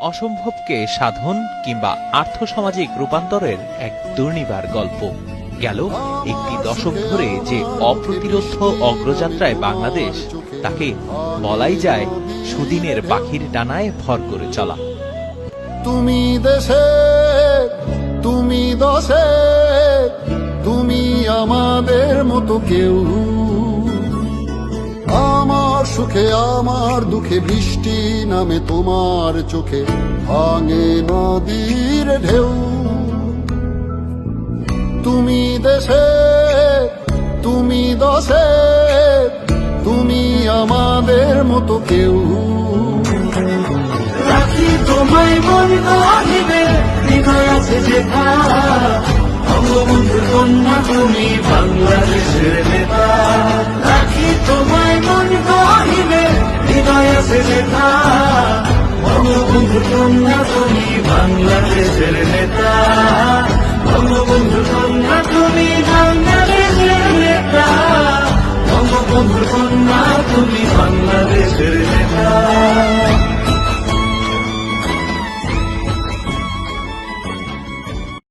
অসম্ভবকে সাধন কিংবা আর্থসামাজিক রূপান্তরের এক দুর্নিবার গল্প। গেল একটি দশক ধরে যে অপ্রতিরোধ অগ্রযাত্রায় বাংলাদেশ তাকে বলাই যায় সুদিনের পাখির ডানায় ভর করে চলা। তুমি দেশে, তুমি দশে, তুমি আমাদের মতো কেউ। সুখে আমার দুঃখে বৃষ্টি নামে তোমার চোখে ভাঙে নদীর ঢেউ। তুমি দেশে, তুমি দশে, তুমি আমাদের মতো কেউ। রাখি তোমায় মন আছে যেথা বঙ্গবন্ধু কন্যা তুমি বাংলাদেশের নেতা। নেতা। বঙ্গবন্ধু তুমি বাংলাদেশের নেতা। বঙ্গবন্ধু কন্যা তুমি বাংলাদেশের নেতা। তুমি বাংলাদেশের